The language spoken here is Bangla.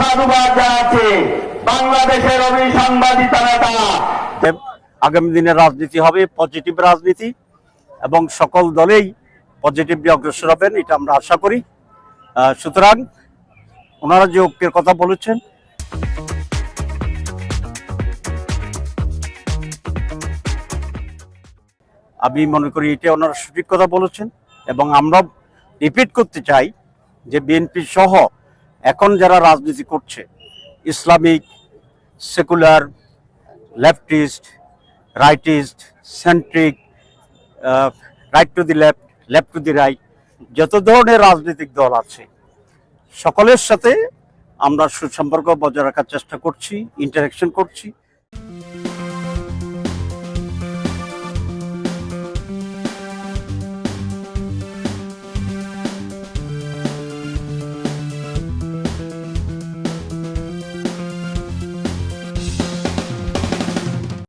সাধুবাদ জানাচ্ছি। বাংলাদেশের নেতা। আগামী দিনের রাজনীতি হবে পজিটিভ রাজনীতি এবং সকল দলেই পজিটিভলি অগ্রসর হবেন, এটা আমরা আশা করি। সুতরাং ওনারা যে ঐক্যের কথা বলেছেন, আমি মনে করি এটা ওনারা সঠিক কথা বলেছেন এবং আমরা রিপিট করতে চাই যে বিএনপি সহ এখন যারা রাজনীতি করছে, Islamic, secular, leftist, rightist, centric right to the left left to the right যত ধরনের রাজনৈতিক দল আছে, সকলের সাথে আমরা সুসম্পর্ক বজায় রাখার চেষ্টা করছি ইন্টারাকশন করছি।